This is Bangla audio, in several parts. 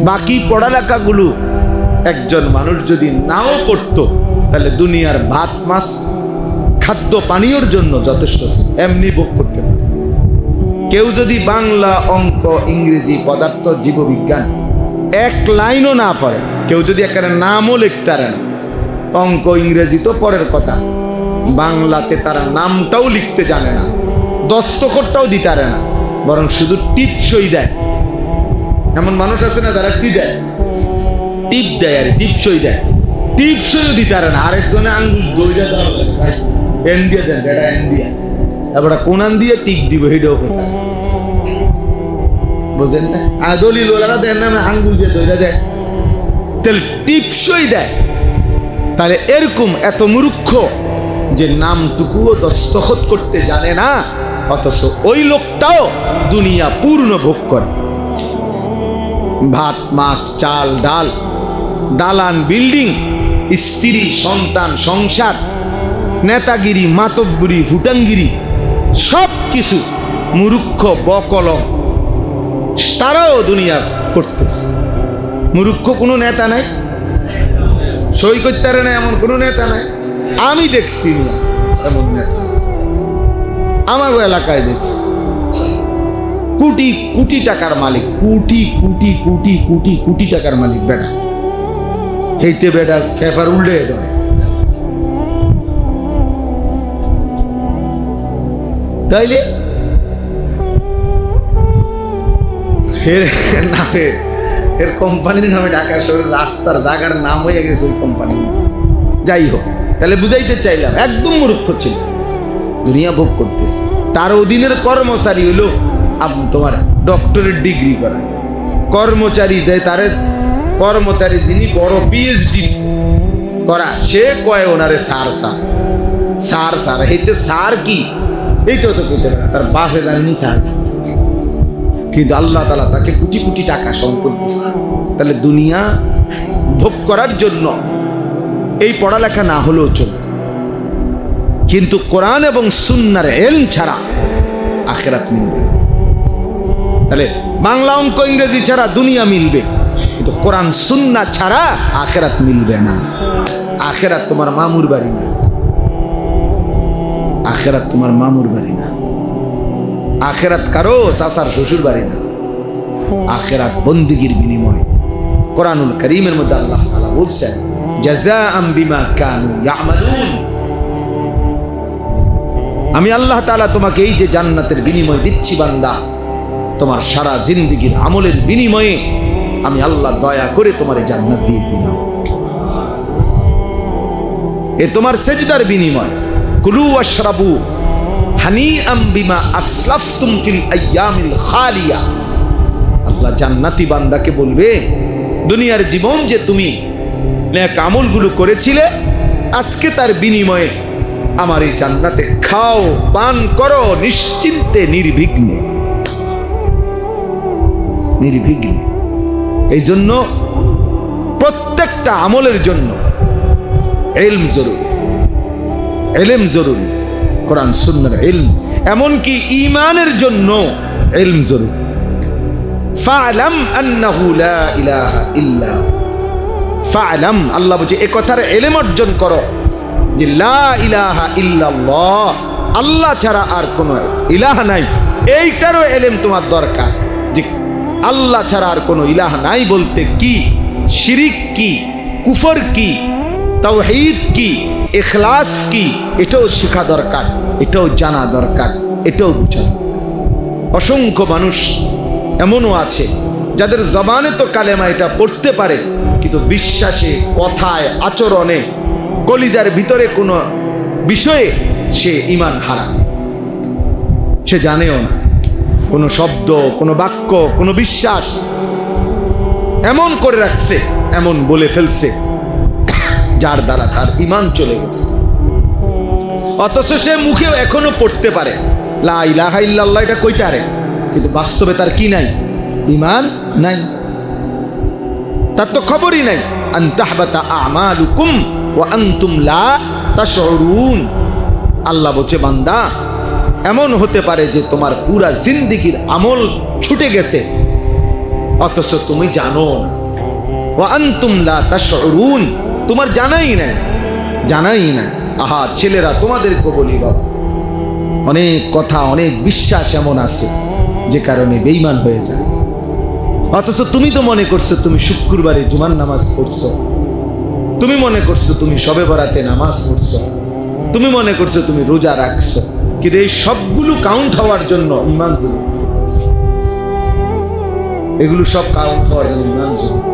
বাকি পড়ালেখাগুলো একজন মানুষ যদি নাও করত তাহলে দুনিয়ার ভাত, মাছ, খাদ্য, পানীয়র জন্য যথেষ্ট। এমনি ভোগ করতে পারে কেউ যদি বাংলা অঙ্ক, ইংরেজি পদার্থ, জীববিজ্ঞান এক লাইনও না পারে কেউ যদি এখানে নামও লিখতে পারে না, অঙ্ক, ইংরেজি তো পরের কথা, বাংলাতে তারা নামটাও লিখতে জানে না, দস্তখতটাও দিতে পারে না, বরং শুধু টিপসই দেয় এমন মানুষ আছে না যারা কি দেয়। টিপ দেয় আর টিপসই দেয়। টিপসইও দিতে পারে না। আরেকজনে আঙ্গুল দইটা এন দিয়ে দেন এটা এন দিয়ে তারপরে কোনান দিয়ে টিপ দিব হেডেও কথা। বুঝেন না? আদলি লোলারা দেন না আঙ্গুল দিয়ে দইটা দেয়। তাহলে টিপসই দেয়। তাহলে এরকম এত মূর্খ যে নামটুকুও দস্তখত করতে জানে না, অথচ ওই লোকটাও দুনিয়া পূর্ণ ভোগ করে। ভাত, মাছ, চাল, ডাল, দালান, বিল্ডিং, স্ত্রী, সন্তান, সংসার, নেতাগিরি, মাতব্বরি ফুটাঙ্গিরি সব কিছু মুরুক্ষ বকলম তারাও দুনিয়া করতেছে। মুরুক্ষ কোনো নেতা নাই, সই করতে না এমন কোনো নেতা নাই, আমি দেখছি এমন নেতা আমার এলাকায় দেখছি। কোটি কোটি টাকার মালিক, কোটি কোটি কোটি কোটি কোটি টাকার মালিক বেটা। হেইতে বেটা ফেফার উল্টে ধরে তাইলে? এর নামে এর কোম্পানির নামে ঢাকা শহরের রাস্তার জায়গার নাম হয়ে গেছে ওই কোম্পানি যাই হোক তাহলে বুঝাইতে চাইলাম, একদম মূর্খ ছিল। দুনিয়া ভোগ করতেছে। তার অধীনের কর্মচারী হলো তোমার ডক্টরের ডিগ্রি করা। কর্মচারী যে তারে কর্মচারী যিনি বড় পিএইচডি করা, সে কয় ওনারে সার সার সার সার হেতে সার কি? এইটাও তো করতে পারে তার বাসে জানেনি সার কিন্তু আল্লাহ তালা তাকে কোটি কোটি টাকা সম্পদ দিচ্ছে তাহলে দুনিয়া ভোগ করার জন্য এই পড়ালেখা না হলেও চলত। কিন্তু কোরআন এবং সুন্নার এলম ছাড়া আখেরাত মিলবে তাহলে বাংলা অঙ্ক ইংরেজি ছাড়া দুনিয়া মিলবে, কিন্তু কোরআন, সুন্না ছাড়া আখেরাত মিলবে না। আখেরাত তোমার মামুর বাড়ি না। আখেরাত তোমার মামুর বাড়ি না। আখেরাত কারও চাচার শ্বশুর বাড়ি না। আখেরাত বন্দিগির বিনিময়। কোরআনুল করিমের মধ্যে আল্লাহ তাআলা বলছেন আমি আল্লাহ তাআলা তোমাকে এই যে জান্নাতের বিনিময় দিচ্ছি, বান্দা। তোমার সারা জিন্দিগির আমলের বিনিময়ে আমি আল্লাহ দয়া করে তোমার এই জান্নাত দিয়ে দিলাম। এ তোমার সেজদার বিনিময়। কুলু আশরাবু হানি বিমা আসলাফতুম ফিল আইয়ামিল খালিয়া। আল্লাহ জান্নাতি বান্দাকে বলবে, দুনিয়ার জীবন যে তুমি নেক আমলগুলো করেছিলে, আজকে তার বিনিময়ে আমার এই জান্নাতে খাও, পান করো, নিশ্চিন্তে, নির্বিঘ্নে। নির্বিঘ্নে। এই জন্য প্রত্যেকটা আমলের জন্য এলম জরুরি। এলেম জরুরি। কোরআন সুন্নার এলম। এমনকি ইমানের জন্য এলম জরুরি। ফালাম আন্নাহু লা ইলাহা ইল্লা ফালাম, আল্লাহ বলছে, এ কথার এলেম অর্জন করো যে লা ইলাহা ইল্লাল্লাহ, আল্লাহ ছাড়া আর কোনো ইলাহ নাই। এইটারও এলেম তোমার দরকার যে আল্লাহ ছাড়া আর কোনো ইলাহ নাই বলতে কি? শিরিক কি? কুফর কি? তাওহীদ কি? এখলাস কি? এটাও শেখা দরকার, এটাও জানা দরকার, এটাও বোঝা। অসংখ্য মানুষ এমনও আছে, যাদের জবানে তো কালেমা এটা পড়তে পারে, কিন্তু বিশ্বাসে, কথায়, আচরণে, কলিজার ভিতরে কোনো বিষয়ে সে ইমান হারা সে জানেও না। কোনো শব্দ, কোনো বাক্য, কোনো বিশ্বাস এমন করে রাখছে, এমন বলে ফেলছে, যার দ্বারা তার ইমান চলে গেছে। অথচ সে মুখেও এখনও পড়তে পারে। এটা কইতে কিন্তু বাস্তবে তার কি নাই? ইমান নাই। তার তো খবরই নাই। আন্তাহবাতা আনতুম লা আল্লাহ বলছে, বান্দা এমন হতে পারে যে তোমার পুরা জিন্দিগির আমল ছুটে গেছে। অথচ তুমি জানো না। তোমার জানাই না জানাই না আহা, ছেলেরা, তোমাদেরকে বলি বাবা। অনেক কথা, অনেক বিশ্বাস এমন আছে যে কারণে বেইমান হয়ে যায়। অথচ তুমি তো মনে করছ তুমি শুক্রবারে জুমার নামাজ পড়ছো। তুমি মনে করছ তুমি সবে বরাতে নামাজ পড়ছো। তুমি মনে করছ তুমি রোজা রাখছো। কিন্তু এই সবগুলো কাউন্ট হওয়ার জন্য ইমান জরুরি এগুলো সব কাউন্ট হওয়ার জন্য ইমান জরুরি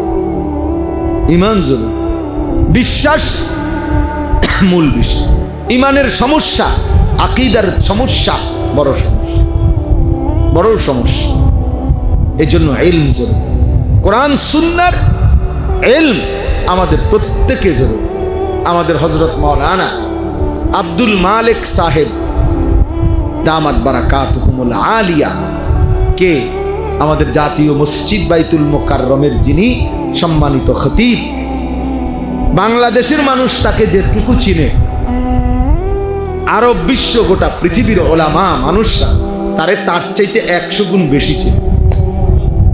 ইমান জরুরি বিশ্বাস মূল বিষয়। ইমানের সমস্যা, আকিদার সমস্যা, বড় সমস্যা। বড় সমস্যা। এই জন্য এলম জরুরি। কোরআন, সুন্নার এলম আমাদের প্রত্যেকে জরুরি। আমাদের হজরত মৌলানা আব্দুল মালিক সাহেব দামাত বারাকাত হুমুল আলিয়া। কে? আমাদের জাতীয় মসজিদ বাইতুল মোকাররমের যিনি সম্মানিত খতিব। বাংলাদেশের মানুষ তাকে যেটুকু চিনে, আরব বিশ্ব গোটা পৃথিবীর ওলামা মানুষরা তারে তার চাইতে একশো গুণ বেশি চিনে।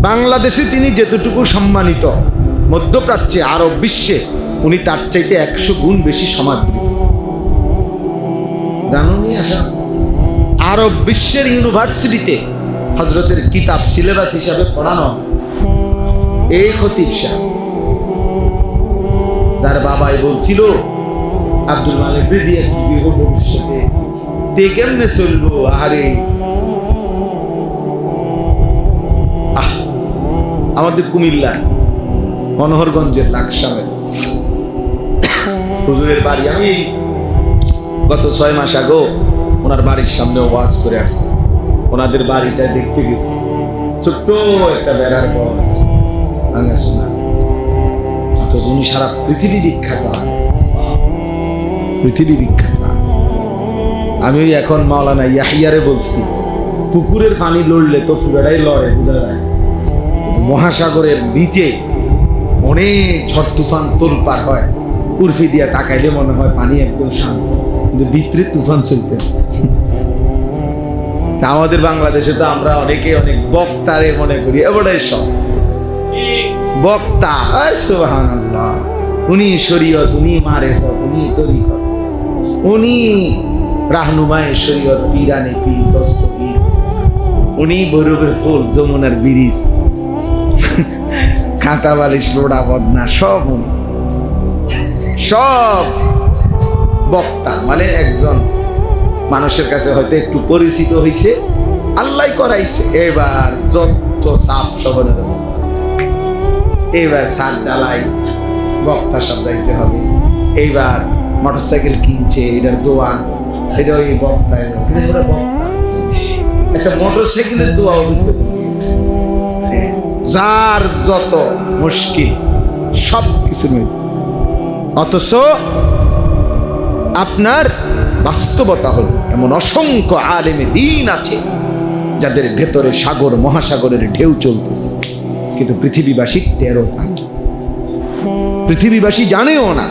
বাংলাদেশে তিনি যেতটুকু সম্মানিত, মধ্যপ্রাচ্যে, আরব বিশ্বে, উনি তার চাইতে একশো গুণ বেশি সমাদৃত। জানুনি আসা আরব বিশ্বের ইউনিভার্সিটিতে হজরতের কিতাব সিলেবাস হিসাবে পড়ানো। এই খতিব সাহেব তার বাবাই বলছিল, আব্দুল মালিক দিয়ে কি ভবিষ্যতে? তে কেমনে চলবো আরে আহ, আমাদের কুমিল্লা, মনোহরগঞ্জের লাকসামের হুজুরের বাড়ি আমি গত ছয় মাস আগেও ওনার বাড়ির সামনে ওয়াজ করে আসছি। ওনাদের বাড়িটা দেখতে গেছি। ছোট্ট একটা বেড়ার ঘর। ভাঙা শোনা অথচ সারা পৃথিবী বিখ্যাত। পৃথিবী বিখ্যাত। আমি ওই এখন মাওলানা ইয়াহিয়ারে বলছি, পুকুরের পানি লড়লে তো ফুরাটাই লড়ে, বোঝা যায়। মহাসাগরের নিচে অনেক ঝড় তুফান তোলপার হয়। উর্ফি দিয়া তাকাইলে মনে হয় পানি একদম শান্ত। কিন্তু ভিতরে তুফান চলতেছে। তা আমাদের বাংলাদেশে তো আমরা অনেকে অনেক বক্তারে মনে করি এবারে সব। বক্তা সুবাহান উনি শরীয়ত, উনি মারেফত, উনি তরিকত। উনি রাহনুমায় শরীয়ত, পীরানে পীর দস্তগীর উনি বৈরবের ফুল, যমুনার ব্রিজ। কাঁটা বালিশ, লোড়া বদনা, সব উনি। সব বক্তা মানে একজন মানুষের কাছে হয়তো একটু পরিচিত হয়েছে আল্লাহ করাইছে। এবার যত সাপ সবনের এবার সার ডালাই, বক্তা সব যাইতে হবে। এইবার মোটরসাইকেল কিনছে, এটার দোয়ান, এটা ওই বক্তা বক্তা। একটা মোটরসাইকেলের দোয়া যার যত মুশকিল সব কিছু অথচ আপনার বাস্তবতা হল এমন অসংখ্য আলেমে দিন আছে যাদের ভেতরে সাগর, মহাসাগরের ঢেউ চলতেছে। কিন্তু পৃথিবীবাসী টেরও পায় পৃথিবীবাসী জানেও না।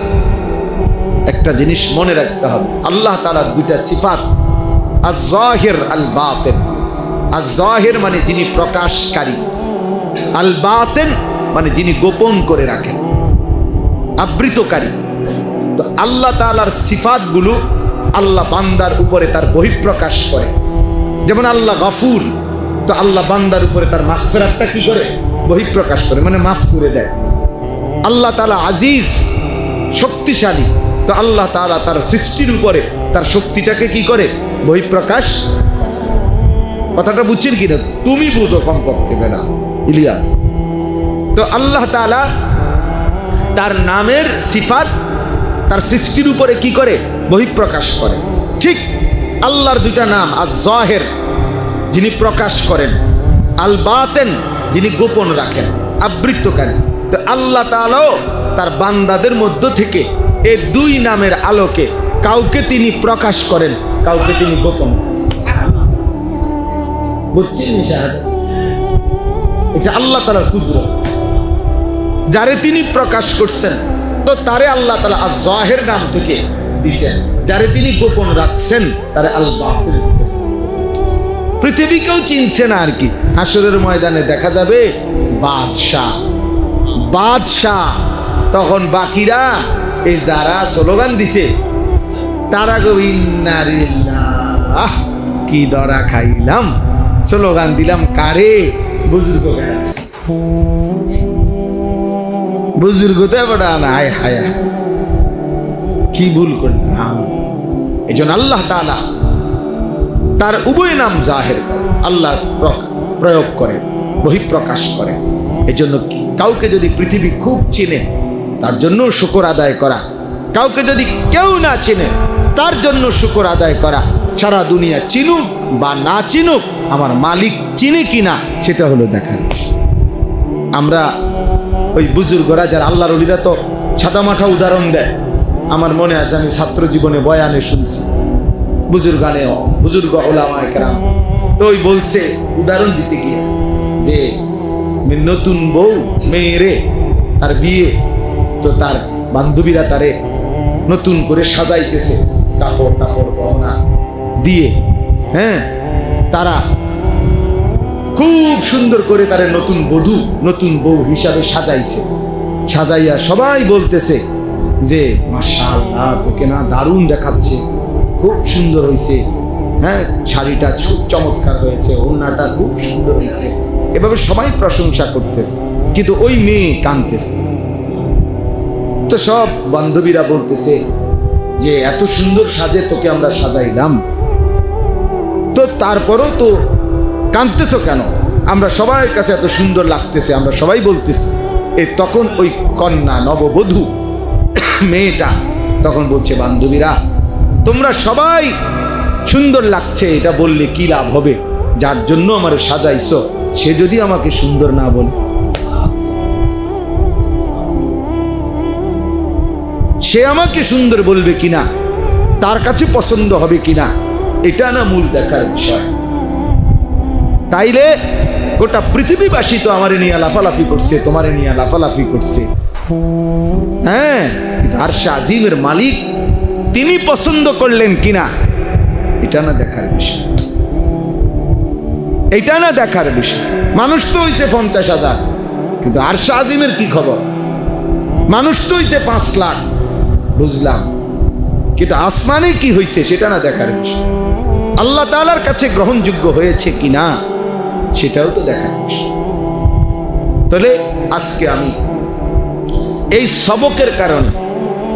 একটা জিনিস মনে রাখতে হবে, আল্লাহ তালার দুইটা সিফাত আজ জাহের আল বাতেন আজ জাহের মানে যিনি প্রকাশকারী আল বাতেন মানে যিনি গোপন করে রাখেন, আবৃতকারী। তো আল্লাহ তালার সিফাতগুলো আল্লাহ বান্দার উপরে তার বহিঃপ্রকাশ করে। যেমন আল্লাহ গাফুর, তো আল্লাহ বান্দার উপরে তার মাফেরাতটা কি করে? বহিঃপ্রকাশ করে মানে মাফ করে দেয়। আল্লাহ তালা আজিজ, শক্তিশালী, তো আল্লাহ তালা তার সৃষ্টির উপরে তার শক্তিটাকে কি করে? বহিঃপ্রকাশ। কথাটা বুঝছেন কিনা? তুমি বুঝো কমপক্ষে বেড়া ইলিয়াস। তো আল্লাহ তালা তার নামের সিফাত তার সৃষ্টির উপরে কি করে? বহিঃপ্রকাশ করে। ঠিক আল্লাহর দুইটা নাম আর জহের, যিনি প্রকাশ করেন। আল বাতেন, যিনি গোপন রাখেন, আবৃত্তকারী। তো আল্লাহ তাআলাও তার বান্দাদের মধ্য থেকে এ দুই নামের আলোকে কাউকে তিনি প্রকাশ করেন, কাউকে তিনি গোপন এটা আল্লাহ তালার কুদরত। যারে তিনি প্রকাশ করছেন তো তারে আল্লাহ তালা আজ জাহের নাম থেকে দিছেন, যারে তিনি গোপন রাখছেন, তারে আল বাতিল থেকে। পৃথিবীকেও চিনছে না আর কি। হাসরের ময়দানে দেখা যাবে বাদশাহ। বাদশাহ, তখন বাকিরা এই যারা স্লোগান দিছে, তারা ইন্নারিল্লাহ কি দরা খাইলাম। স্লোগান দিলাম, কারে? বুজুর্গ বুজুর্গ তো না হায় হায়। কি ভুল করলাম? এই জন্য আল্লাহ তালা তার উভয় নাম জাহের আল্লাহ প্র- প্রয়োগ করে বহিঃপ্রকাশ করে এই জন্য কাউকে যদি পৃথিবী খুব চিনে, তার জন্য শুকর আদায় করা। কাউকে যদি কেউ না চিনে, তার জন্য শুকর আদায় করা। সারা দুনিয়া চিনুক বা না চিনুক, আমার মালিক চিনে কিনা, সেটা হলো দেখার আমরা ওই বুজুর্গরা যারা আল্লাহর অলিরা তো সাদামাঠা উদাহরণ দেয়। আমার মনে আছে, আমি ছাত্র জীবনে বয়ানে শুনছি। বুজুর্গানে, বুজুর্গ ওলামা একরাম তো ওই বলছে, উদাহরণ দিতে গিয়ে যে নতুন বউ, মেয়েরে তার বিয়ে, তো তার বান্ধবীরা তারে নতুন করে সাজাইতেছে। কাপড় টাপড় গহনা দিয়ে হ্যাঁ তারা খুব সুন্দর করে তারে নতুন বধূ, নতুন বউ হিসাবে সাজাইছে। সাজাইয়া সবাই বলতেছে যে, মাশাআল্লাহ, তোকে না দারুণ দেখাচ্ছে। খুব সুন্দর হয়েছে হ্যাঁ শাড়িটা খুব চমৎকার হয়েছে, ওড়নাটা খুব সুন্দর হয়েছে এভাবে সবাই প্রশংসা করতেছে, কিন্তু ওই মেয়ে কানতেছে। তো সব বান্ধবীরা বলতেছে যে, এত সুন্দর সাজে তোকে আমরা সাজাইলাম। তো তারপরও তো কাঁদতেছো কেন? আমরা সবার কাছে এত সুন্দর লাগতেছে, আমরা সবাই বলতেছি। এ তখন ওই কন্যা নববধূ মেয়েটা তখন বলছে, বান্ধবীরা, তোমরা সবাই সুন্দর লাগছে, এটা বললে কি লাভ হবে? যার জন্য আমার সাজাইছো, সে যদি আমাকে সুন্দর না বলে। সে আমাকে সুন্দর বলবে কিনা? তার কাছে পছন্দ হবে কিনা? এটা না মূল দেখার বিষয়। তাইলে গোটা পৃথিবীবাসী তো আমারে নিয়ে লাফালাফি করছে, তোমারে নিয়ে লাফালাফি করছে। হ্যাঁ কিন্তু আরশা আজিমের মালিক তিনি পছন্দ করলেন কিনা, এটা না দেখার বিষয়। এটা না দেখার বিষয়। মানুষ তো হইছে পঞ্চাশ হাজার, কিন্তু আরশা আজিমের কি খবর? মানুষ তো হইছে পাঁচ লাখ, বুঝলাম। কিন্তু আসমানে কি হয়েছে সেটা না দেখার বিষয়। আল্লাহ তালার কাছে গ্রহণযোগ্য হয়েছে কি না সেটাও তো বিষয়। তাহলে আজকে আমি এই সবকের কারণে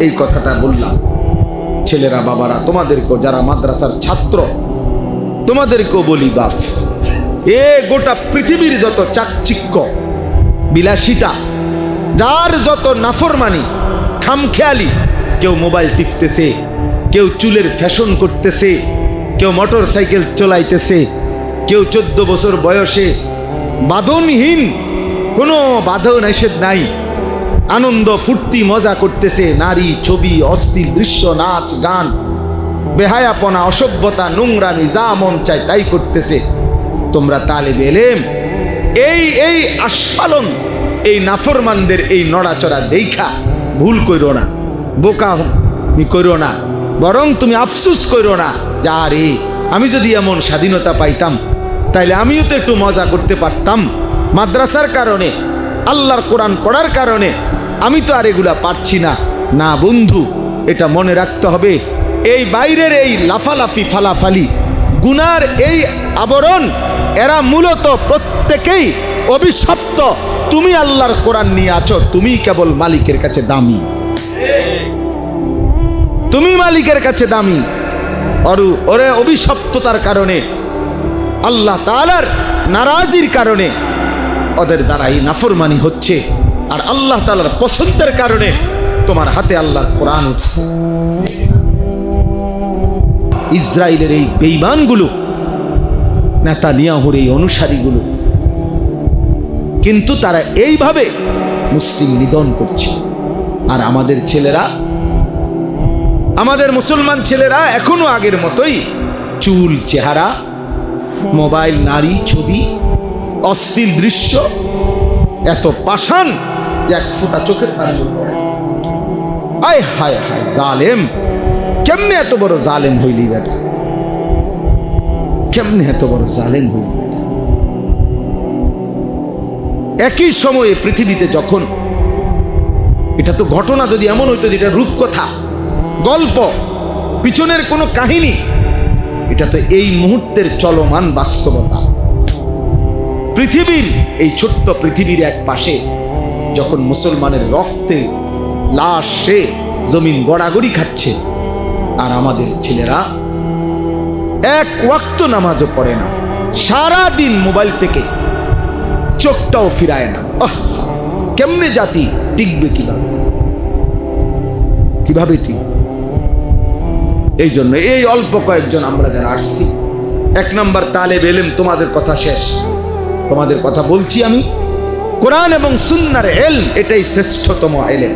এই কথাটা বললাম। ছেলেরা, বাবারা, তোমাদেরকেও, যারা মাদ্রাসার ছাত্র, তোমাদেরকেও বলি বাফ। এ গোটা পৃথিবীর যত চাকচিক্য, বিলাসিতা, যার যত নাফরমানি, খামখেয়ালি, কেউ মোবাইল টিপতেছে, কেউ চুলের ফ্যাশন করতেছে, কেউ মোটর সাইকেল চলাইতেছে কেউ চোদ্দ বছর বয়সে বাঁধনহীন, কোনো বাধা নিষেধ নাই। আনন্দ, ফুর্তি, মজা করতেছে, নারী, ছবি, অস্থির দৃশ্য, নাচ, গান। বেহায়াপনা, অসভ্যতা, নোংরামি, যা মন চায় তাই করতেছে। তোমরা তালে বেলেম এই এই আস্ফালন, এই নাফরমানদের এই নড়াচড়া দেখা ভুল কইরো না, বোকা মি কইরো না, বরং তুমি আফসুস কইরো না। যা রে, আমি যদি এমন স্বাধীনতা পাইতাম তাইলে আমিও তো একটু মজা করতে পারতাম। মাদ্রাসার কারণে, আল্লাহর কোরআন পড়ার কারণে আমি তো আর এগুলা পারছি না। না বন্ধু, এটা মনে রাখতে হবে, এই বাইরের এই লাফালাফি ফালাফালি, গুনার এই আবরণ, এরা মূলত প্রত্যেকেই অভিশপ্ত। তুমি আল্লাহর কোরআন নিয়ে আছো, তুমি কেবল মালিকের কাছে দামি। তুমি মালিকের কাছে দামি। অরু, ওরে অভিশপ্ততার কারণে আল্লাহ তালার নারাজির কারণে ওদের দ্বারাই নাফরমানি হচ্ছে। আর আল্লাহ তালার পছন্দের কারণে তোমার হাতে আল্লাহর কোরআন উঠছে। ইসরায়েলের এই বেইমানগুলো নেতা নিয়াহুর এই অনুসারীগুলো, কিন্তু তারা এইভাবে মুসলিম নিধন করছে। আর আমাদের ছেলেরা, আমাদের মুসলমান ছেলেরা এখনও আগের মতোই চুল, চেহারা মোবাইল, নারী, ছবি, অশ্লীল দৃশ্য, এত পাষাণ এক ফোঁটা চোখের পানি। আয় হায় হায়, জালেম। কেমনে এত বড় জালেম হইলি বেটা? কেমনে এত বড় জালেম হইলি একই সময়ে পৃথিবীতে যখন এটা তো ঘটনা যদি এমন হইতো যেটা রূপকথা, গল্প, পিছনের কোনো কাহিনী এটা তো এই মুহূর্তের চলমান বাস্তবতা। পৃথিবীর এই ছোট্ট পৃথিবীর এক পাশে যখন মুসলমানের রক্তে লাশ জমিন গড়াগড়ি খাচ্ছে, আর আমাদের ছেলেরা এক ওয়াক্ত নামাজও পড়ে না সারা দিন মোবাইল থেকে চোখটাও ফিরায় না। কেমনে জাতি টিকবে কীভাবে? কীভাবে ঠিক এই জন্য এই অল্প কয়েকজন আমরা যারা আসছি এক নম্বর তালেব এলেম তোমাদের কথা শেষ তোমাদের কথা বলছি আমি কোরআন এবং সুন্নার এল এটাই শ্রেষ্ঠতম এলেম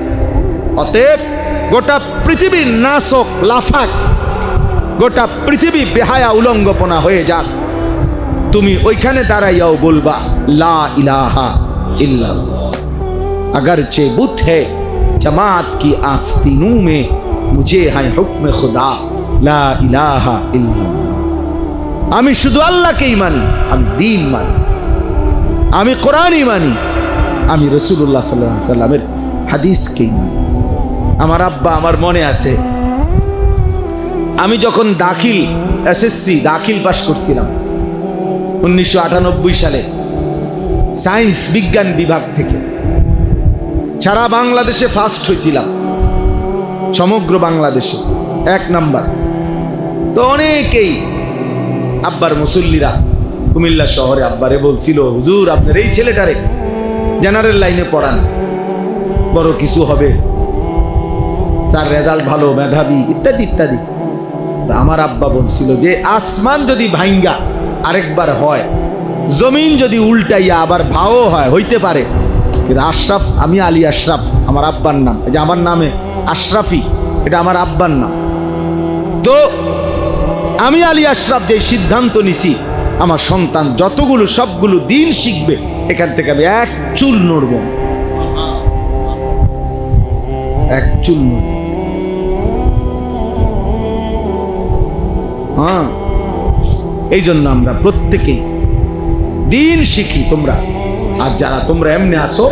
অতএব গোটা পৃথিবীর নাশক লাফাক গোটা পৃথিবী বেহায়া উলঙ্গপনা হয়ে যাক তুমি ওইখানে দাঁড়াইয়াও বলবা লা ইলাহা ইল্লা अगर चे बुत है जमात की आस्तीनों में मुझे है हुक्म खुदा লা ইলাহা আমি শুধু আল্লাহকেই মানি, আমি দিন মানি, আমি কোরআনই মানি, আমি রসুল্লাহ সাল্লাহ সাল্লামের হাদিসকেই মানি। আমার আব্বা আমার মনে আছে, আমি যখন দাখিল, এসএসসি দাখিল পাশ করছিলাম, উনিশশো আটানব্বই সালে, সায়েন্স বিজ্ঞান বিভাগ থেকে, সারা বাংলাদেশে ফার্স্ট হয়েছিলাম, সমগ্র বাংলাদেশে, এক নাম্বার। তো অনেকেই আব্বার মুসল্লিরা কুমিল্লা শহরে আব্বারে বলছিল, হুজুর, আপনার এই ছেলেটারে জেনারেল লাইনে পড়ান। বড় কিছু হবে। তার রেজাল্ট ভালো, মেধাবী, ইত্যাদি ইত্যাদি। আমার আব্বা বলছিল যে, আসমান যদি ভাঙ্গা আরেকবার হয়। জমিন যদি উল্টাইয়া আবার ভাও হয়, হইতে পারে। কিন্তু আশরাফ, আমি আলী আশরাফ, আমার আব্বার নাম। যে আমার নামে আশরাফি, এটা আমার আব্বার নাম। তো আমি আলী আশরাফ যে সিদ্ধান্ত নিছি, আমার সন্তান যতগুলো, সবগুলো দিন শিখবে, এখান থেকে আমি এক চুল নড়ব। এক চুল হ্যাঁ এই জন্য আমরা প্রত্যেকেই দিন শিখি তোমরা। আর যারা তোমরা এমনি আসো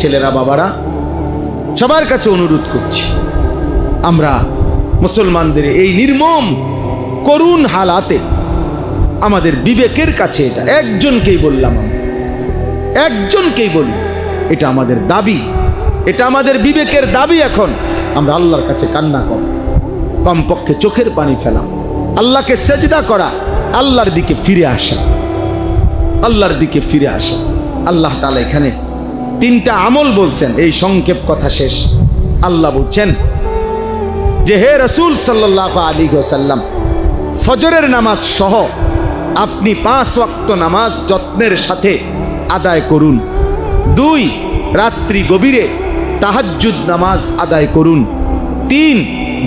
ছেলেরা, বাবারা, সবার কাছে অনুরোধ করছি, আমরা মুসলমানদের এই নির্মম করুণ হালাতে। আমাদের বিবেকের কাছে এটা। একজনকেই বললাম আমি। একজনকেই বলি, এটা আমাদের দাবি। এটা আমাদের বিবেকের দাবি এখন। আমরা আল্লাহর কাছে কান্না কর। কমপক্ষে চোখের পানি ফেলাম। আল্লাহকে সেজদা করা, আল্লাহর দিকে ফিরে আসা। আল্লাহর দিকে ফিরে আসা। আল্লাহ তালা এখানে তিনটা আমল বলছেন। এই সংক্ষেপ কথা শেষ। আল্লাহ বলছেন যে, হে রসুল সাল্লাহ আলী সাল্লাম ফজরের নামাজ সহ আপনি পাঁচ ওয়াক্ত নামাজ যত্নের সাথে আদায় করুন। দুই, রাত্রি গভীরে তাহাজ্জুদ নামাজ আদায় করুন। তিন,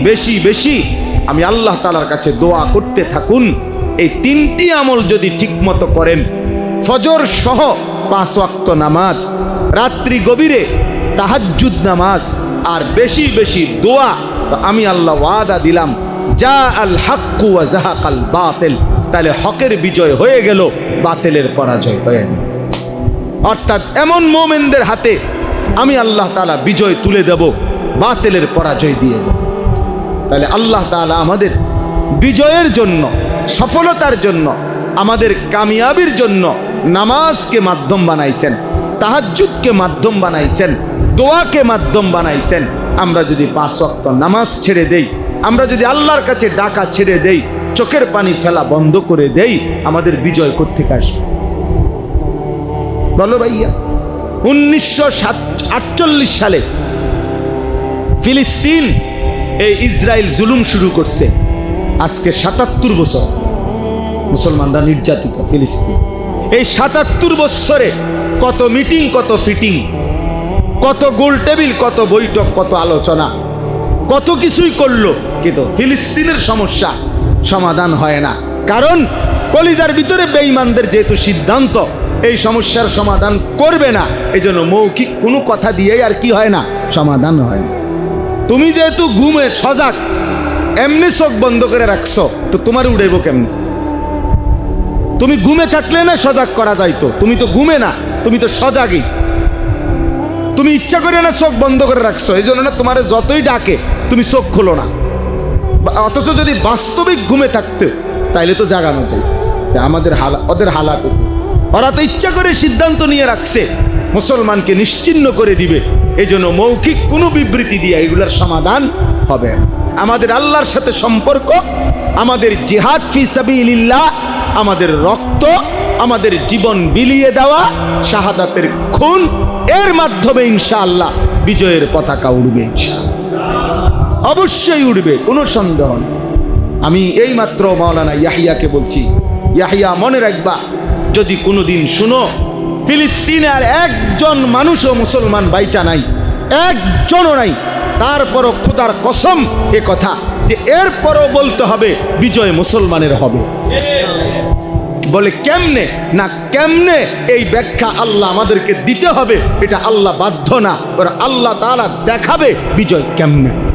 বেশি বেশি আমি আল্লাহ তালার কাছে দোয়া করতে থাকুন। এই তিনটি আমল যদি ঠিকমতো করেন, ফজর সহ পাঁচ ওয়াক্ত নামাজ, রাত্রি গভীরে তাহাজ্জুদ নামাজ আর বেশি বেশি দোয়া, তো আমি আল্লাহ ওয়াদা দিলাম। যা আল হাক্কু ওয়া জাহাকাল বাতিল। তাহলে হকের বিজয় হয়ে গেল, বাতিলের পরাজয় হয়ে গেল। অর্থাৎ এমন মোমেনদের হাতে আমি আল্লাহ তাআলা বিজয় তুলে দেব, বাতিলের পরাজয় দিয়ে দেব। তাহলে আল্লাহ তাআলা আমাদের বিজয়ের জন্য, সফলতার জন্য, আমাদের কামিয়াবির জন্য নামাজকে মাধ্যম বানাইছেন, তাহাজ্জুদকে মাধ্যম বানাইছেন, দোয়াকে মাধ্যম বানাইছেন। আমরা যদি পাঁচ ওয়াক্ত নামাজ ছেড়ে দেই আমরা যদি আল্লাহর কাছে ডাকা ছেড়ে দেই, চোখের পানি ফেলা বন্ধ করে দেই, আমাদের বিজয় কোথেকে আসবে? বলো ভাইয়া, উনিশশো আটচল্লিশ সালে ফিলিস্তিন এই ইসরায়েল জুলুম শুরু করছে। আজকে সাতাত্তর বছর মুসলমানরা নির্যাতিত ফিলিস্তিন। এই সাতাত্তর বছরে কত মিটিং, কত ফিটিং, কত গোল টেবিল কত বৈঠক, কত আলোচনা কত কিছুই করল কিন্তু ফিলিস্তিনের সমস্যা সমাধান হয় না। কারণ কলিজার ভিতরে বেঈমানদের যেহেতু সিদ্ধান্ত এই সমস্যার সমাধান করবে না। এই জন্য মৌখিক কোনো কথা দিয়েই আর কি হয় না? সমাধান হয় না। তুমি যেহেতু ঘুমে সজাগ এমনি চোখ বন্ধ করে রাখছো তো তোমার উড়েব কেমনি? তুমি ঘুমে থাকলে না সজাগ করা যাইতো? তুমি তো ঘুমে না তুমি তো সজাগই। তুমি ইচ্ছা করে না চোখ বন্ধ করে রাখছো, এই জন্য না তোমার যতই ডাকে, তুমি চোখ খোলো না। অথচ যদি বাস্তবিক ঘুমে থাকতে, তাইলে তো জাগানো যায়। আমাদের হালা ওদের হালাত আছে। ওরা তো ইচ্ছা করে সিদ্ধান্ত নিয়ে রাখছে, মুসলমানকে নিশ্চিন্ন করে দিবে, এই জন্য মৌখিক কোনো বিবৃতি দিয়ে এগুলোর সমাধান হবে আমাদের আল্লাহর সাথে সম্পর্ক, আমাদের জিহাদ ফি সাবিলিল্লাহ, আমাদের রক্ত আমাদের জীবন বিলিয়ে দেওয়া শাহাদাতের খুন এর মাধ্যমে ইনশাআল্লাহ বিজয়ের পতাকা উড়বে অবশ্যই উঠবে কোনো সন্দেহ আমি এই মাত্র মাওলানা ইয়াহিয়াকে বলছি, ইয়াহিয়া মনে রাখবা, যদি কোনোদিন শুনো, ফিলিস্তিনে আর একজন মানুষও মুসলমান বাইচা নাই, একজনও নাই, তারপরও খুদার কসম এ কথা যে এরপরও বলতে হবে, বিজয় মুসলমানের হবে। বলে, কেমনে? না, কেমনে এই ব্যাখ্যা আল্লাহ আমাদেরকে দিতে হবে? এটা আল্লাহ বাধ্য না। আল্লাহ তারা দেখাবে বিজয় কেমনে?